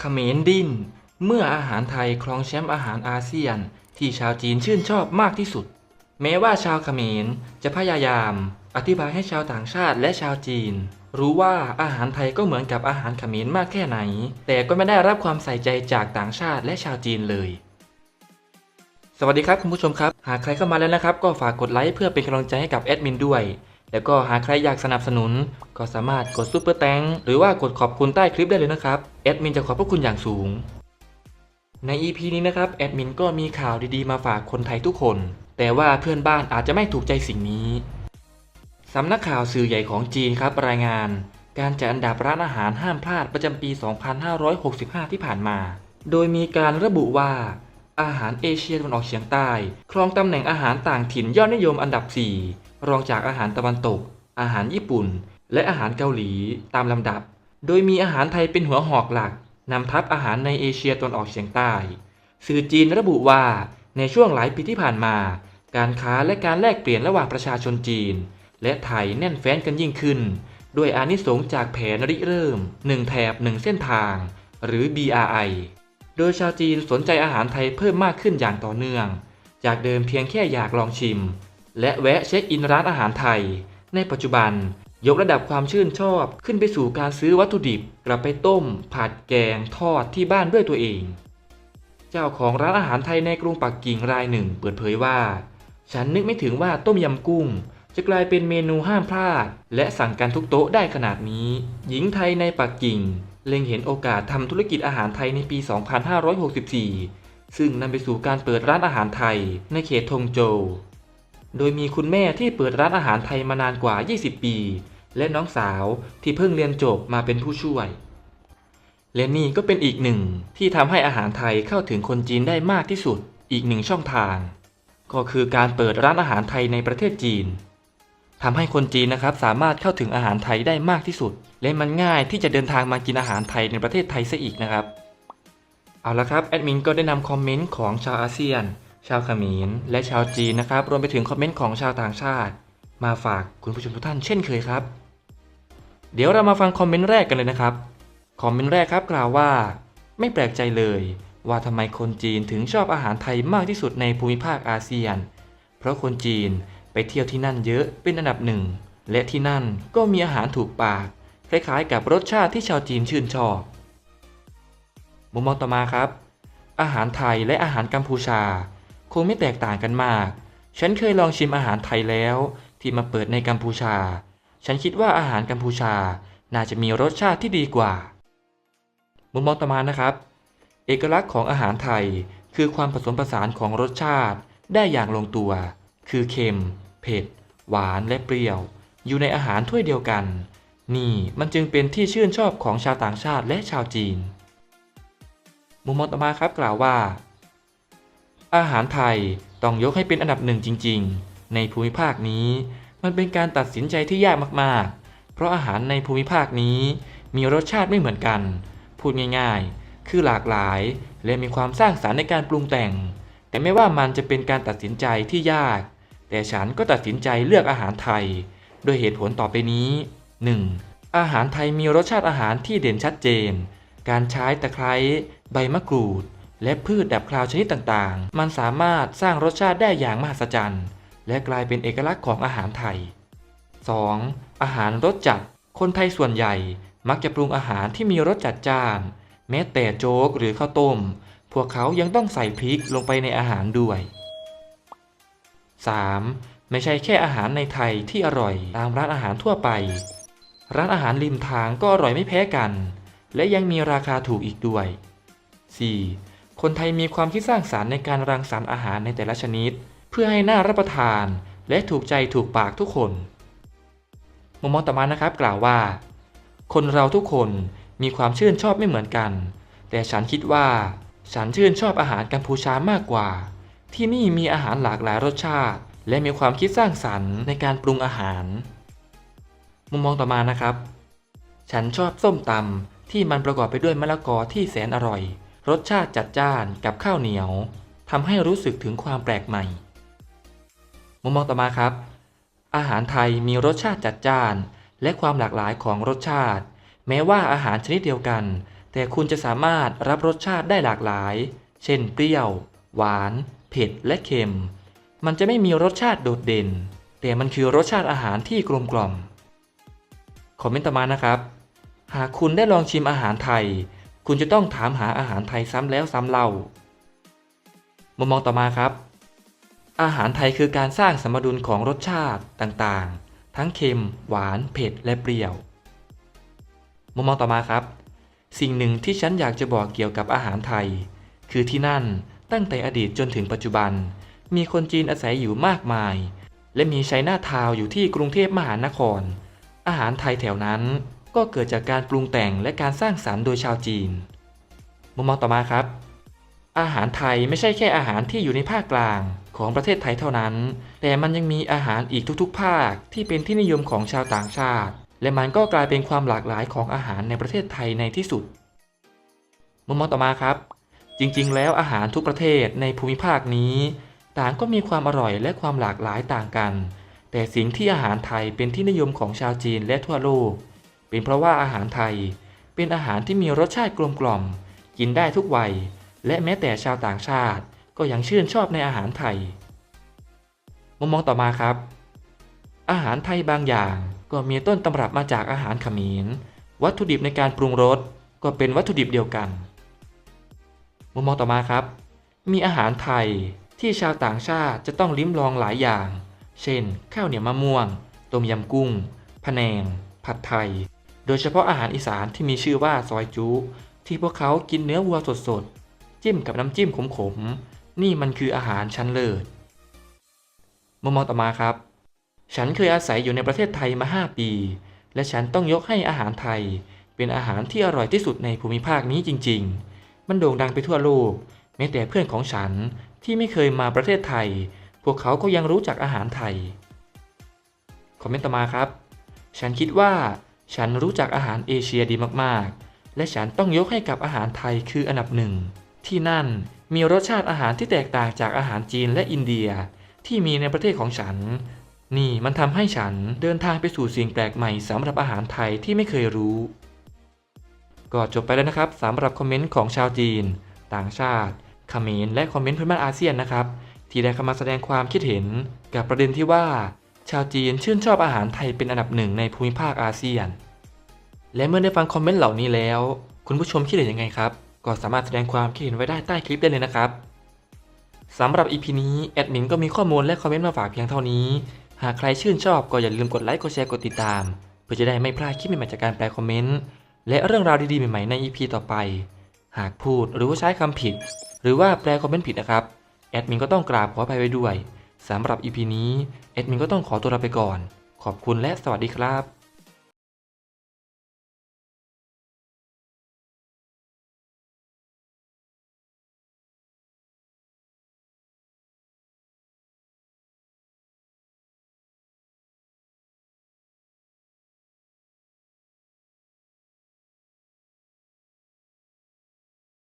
เขมรดิ้น เมื่ออาหารไทยครองแชมป์อาหารอาเซียน ที่ชาวจีนชื่นชอบมากที่สุด แม้ว่าชาวเขมรจะพยายาม อธิบายให้ชาวต่างชาติและชาวจีน รู้ว่าอาหารไทยก็เหมือนกับอาหารเขมรมากแค่ไหน แต่ก็ไม่ได้รับความใส่ใจจากต่างชาติและชาวจีนเลย สวัสดีครับคุณผู้ชมครับ หากใครเข้ามาแล้วนะครับ ก็ฝากกดไลค์เพื่อเป็นกำลังใจให้กับแอดมินด้วย แล้วก็หากใครอยากสนับสนุน ก็สามารถกดซุปเปอร์แตงหรือว่ากดขอบคุณใต้คลิปได้เลยนะครับแอดมินจะขอบพระคุณอย่างสูง ใน EP นี้นะครับแอดมินก็มีข่าวดีๆมาฝากคนไทยทุกคน แต่ว่าเพื่อนบ้านอาจจะไม่ถูกใจสิ่งนี้สำนักข่าวสื่อใหญ่ของจีนครับรายงาน การจัดอันดับร้านอาหารห้ามพลาดประจำปี 2565 ที่ผ่านมา โดยมีการระบุว่า อาหารเอเชียตะวันออกเฉียงใต้ ครองตำแหน่งอาหารต่างถิ่นยอดนิยมอันดับ 4 รองจากอาหารตะวันตก อาหารญี่ปุ่น และอาหารเกาหลีตามลำดับ โดยมีอาหารไทยเป็นหัวหอกหลักนำทัพอาหารในเอเชียตะวันออกเฉียงใต้ สื่อจีนระบุว่าในช่วงหลายปีที่ผ่านมา การค้าและการแลกเปลี่ยนระหว่างประชาชนจีน และไทยแน่นแฟ้นกันยิ่งขึ้น ด้วยอานิสงส์จากแผนริเริ่ม 1 แถบ 1 เส้นทาง หรือ BRI โดยชาวจีนสนใจอาหารไทยเพิ่มมากขึ้นอย่างต่อเนื่อง จากเดิมเพียงแค่อยากลองชิม และแวะเช็คอินร้านอาหารไทย ในปัจจุบัน ยกระดับความชื่นชอบขึ้นไปสู่การซื้อวัตถุดิบกลับไปต้ม ผัดแกง ทอดที่บ้านด้วยตัวเอง เจ้าของร้านอาหารไทยในกรุงปักกิ่งรายหนึ่ง เปิดเผยว่า ฉันนึกไม่ถึงว่าต้มยำกุ้ง จะกลายเป็นเมนูห้ามพลาด และสั่งกันทุกโต๊ะได้ขนาดนี้ หญิงไทยในปักกิ่ง เล็งเห็นโอกาสทำธุรกิจอาหารไทยในปี 2564 ซึ่งนำไปสู่การเปิดร้านอาหารไทยในเขตทงโจว โดยมีคุณแม่ที่เปิดร้านอาหารไทยมานานกว่า 20 ปี และน้องสาวที่เพิ่งเรียนจบมาเป็นผู้ช่วย และนี่ก็เป็นอีกหนึ่งที่ทำให้อาหารไทยเข้าถึงคนจีนได้มากที่สุดอีกหนึ่งช่องทาง ก็คือการเปิดร้านอาหารไทยในประเทศจีนทำให้คนจีนนะครับสามารถเข้าถึงอาหารไทยได้มากที่สุด และมันง่ายที่จะเดินทางมากินอาหารไทยในประเทศไทยซะอีกนะครับ เอาละครับแอดมินก็ได้นำคอมเมนต์ของชาวอาเซียน ชาวเขมรและชาวจีนนะครับ รวมไปถึงคอมเมนต์ของชาวต่างชาติ มาฝากคุณผู้ชมทุกท่านเช่นเคยครับ เดี๋ยวเรามาฟังคอมเมนต์แรกกันเลยนะครับ คอมเมนต์แรกครับกล่าวว่า ไม่แปลกใจเลย ว่าทำไมคนจีนถึงชอบอาหารไทยมากที่สุดในภูมิภาคอาเซียน เพราะคนจีนไปเที่ยวที่นั่นเยอะเป็นอันดับหนึ่ง และที่นั่นก็มีอาหารถูกปาก คล้ายๆ กับรสชาติที่ชาวจีนชื่นชอบ มุมมองต่อมาครับ อาหารไทยและอาหารกัมพูชา คงไม่แตกต่างกันมาก ฉันเคยลองชิมอาหารไทยแล้ว ที่มาเปิดในกัมพูชา ฉันคิดว่าอาหารกัมพูชาน่าจะมีรสชาติที่ดีกว่า มุมมองต่อมานะครับ เอกลักษณ์ของอาหารไทยคือความผสมผสานของรสชาติได้อย่างลงตัว คือเค็ม เผ็ด หวานและเปรี้ยว อยู่ในอาหารถ้วยเดียวกัน นี่มันจึงเป็นที่ชื่นชอบของชาวต่างชาติและชาวจีน มุมมองต่อมาครับกล่าวว่า อาหารไทยต้องยกให้เป็นอันดับหนึ่งจริง ๆ ในภูมิภาคนี้ มันเป็นการตัดสินใจที่ยากมากๆ เพราะอาหารในภูมิภาคนี้มีรสชาติไม่เหมือนกัน พูดง่ายๆ คือหลากหลายและมีความสร้างสารรค์ในการปรุงแต่ง แต่ไม่ว่ามันจะเป็นการตัดสินใจที่ยาก แต่ฉันก็ตัดสินใจเลือกอาหารไทย โดยเหตุผลต่อไปนี้ 1. อาหารไทยมีรสชาติอาหารที่เด่นชัดเจน การใช้ตะไคร้ใบมะกรูด และพืชดับคลาวชนิดต่างๆ มันสามารถสร้างรสชาติได้อย่างมหัศจรรย์ และกลายเป็นเอกลักษณ์ของอาหารไทย 2. อาหารรสจัด คนไทยส่วนใหญ่มักจะปรุงอาหารที่มีรสจัดจ้าน แม้แต่โจ๊กหรือข้าวต้ม พวกเขายังต้องใส่พริกลงไปในอาหารด้วย 3. ไม่ใช่แค่อาหารในไทยที่อร่อยตามร้านอาหารทั่วไป ร้านอาหารริมทางก็อร่อยไม่แพ้กัน และยังมีราคาถูกอีกด้วย 4. คนไทยมีความคิดสร้างสารรค์ในการรังสรรค์อาหารในแต่ละชนิด เพื่อให้น่ารับประทาน และถูกใจถูกปากทุกคน มุมมองต่อมานะครับกล่าวว่า คนเราทุกคนมีความชื่นชอบไม่เหมือนกัน แต่ฉันคิดว่า ฉันชื่นชอบอาหารกัมพูชามากกว่า ที่นี่มีอาหารหลากหลายรสชาติ และมีความคิดสร้างสรรค์ในการปรุงอาหาร มุมมองต่อมานะครับ ฉันชอบส้มตำที่มันประกอบไปด้วยมะละกอที่แสนอร่อย รสชาติจัดจ้านกับข้าวเหนียวทำให้รู้สึกถึงความแปลกใหม่ มุมมองต่อมาครับ อาหารไทยมีรสชาติจัดจ้าน และความหลากหลายของรสชาติ แม้ว่าอาหารชนิดเดียวกันแต่แต่คุณจะสามารถรับรสชาติได้หลากหลาย เช่น เปรี้ยว หวาน เผ็ด และเค็ม มันจะไม่มีรสชาติโดดเด่น แต่มันคือรสชาติอาหารที่กลมกล่อม คอมเมนต์ต่อมานะครับ หากคุณได้ลองชิมอาหารไทย คุณจะต้องถามหาอาหารไทยซ้ำแล้วซ้ำเล่ามุมมองต่อมาครับ อาหารไทยคือการสร้างสมดุลของรสชาติต่างๆ ทั้งเค็ม หวาน เผ็ด และเปรี้ยวมุมมองต่อมาครับ สิ่งหนึ่งที่ฉันอยากจะบอกเกี่ยวกับอาหารไทย คือที่นั่นตั้งแต่อดีตจนถึงปัจจุบัน มีคนจีนอาศัยอยู่มากมาย และมีไชน่าทาวอยู่ที่กรุงเทพมหานคร อาหารไทยแถวนั้น ก็เกิดจากการปรุงแต่งและการสร้างสรรค์โดยชาวจีน มุมมองต่อมาครับ อาหารไทยไม่ใช่แค่อาหารที่อยู่ในภาคกลางของประเทศไทยเท่านั้น แต่มันยังมีอาหารอีกทุกๆ ภาคที่เป็นที่นิยมของชาวต่างชาติ และมันก็กลายเป็นความหลากหลายของอาหารในประเทศไทยในที่สุด มุมมองต่อมาครับ จริงๆ แล้วอาหารทุกประเทศในภูมิภาคนี้ ต่างก็มีความอร่อยและความหลากหลายต่างกัน แต่สิ่งที่อาหารไทยเป็นที่นิยมของชาวจีนและทั่วโลก เป็นเพราะว่าอาหารไทยเป็นอาหารที่มีรสชาติกลมกล่อม กินได้ทุกวัย และแม้แต่ชาวต่างชาติก็ยังชื่นชอบในอาหารไทย มุมมองต่อมาครับ อาหารไทยบางอย่างก็มีต้นตำรับมาจากอาหารขมรวัตถุดิบในการปรุงรสก็เป็นวัตถุดิบเดียวกัน มุมมองต่อมาครับ มีอาหารไทยที่ชาวต่างชาติจะต้องลิ้มลองหลายอย่าง เช่น ข้าวเหนียวมะม่วง ต้มยำกุ้งพะแนง ผัดไทย โดยเฉพาะอาหารอีสานที่มีชื่อว่าซอยจุที่พวกเขากินเนื้อวัวสดๆ จิ้มกับน้ำจิ้มขมๆ นี่มันคืออาหารชั้นเลิศมุมมองต่อมาครับ ฉันเคยอาศัยอยู่ในประเทศไทยมา 5 ปี และฉันต้องยกให้อาหารไทย เป็นอาหารที่อร่อยที่สุดในภูมิภาคนี้จริง ๆ มันโด่งดังไปทั่วโลก แม้แต่เพื่อนของฉันที่ไม่เคยมาประเทศไทย พวกเขาก็ยังรู้จักอาหารไทย คอมเมนต์ต่อมาครับ ฉันคิดว่า ฉันรู้จักอาหารเอเชียดีมากๆ และฉันต้องยกให้กับอาหารไทยคืออันดับหนึ่ง ที่นั่นมีรสชาติอาหารที่แตกต่างจากอาหารจีนและอินเดียที่มีในประเทศของฉัน นี่มันทำให้ฉันเดินทางไปสู่สิ่งแปลกใหม่สำหรับอาหารไทยที่ไม่เคยรู้ ก็จบไปแล้วนะครับสำหรับคอมเมนต์ของชาวจีน ต่างชาติเขมรและคอมเมนต์เพื่อนบ้านอาเซียนนะครับ ที่ได้เข้ามาแสดงความคิดเห็นกับประเด็นที่ว่า ชาวจีนชื่นชอบอาหารไทยเป็นอันดับหนึ่งในภูมิภาคอาเซียน และเมื่อได้ฟังคอมเมนต์เหล่านี้แล้ว คุณผู้ชมคิดเห็นยังไงครับ ก็สามารถแสดงความคิดเห็นไว้ได้ใต้คลิปได้เลยนะครับสำหรับ EP นี้แอดมินก็มีข้อมูลและคอมเมนต์มาฝากเพียงเท่านี้ หากใครชื่นชอบก็อย่าลืมกดไลค์กดแชร์กดติดตาม เพื่อจะได้ไม่พลาดคลิปใหม่ๆจากการแปลคอมเมนต์และเรื่องราวดีๆใหม่ๆใน EP ต่อไป หากพูดหรือว่าใช้คำผิด หรือว่าแปลคอมเมนต์ผิดนะครับแอดมินก็ต้องกราบขออภัยไว้ด้วย สำหรับ EP นี้ เอดมินก็ต้องขอตัวลาไปก่อน ขอบคุณและสวัสดีครับ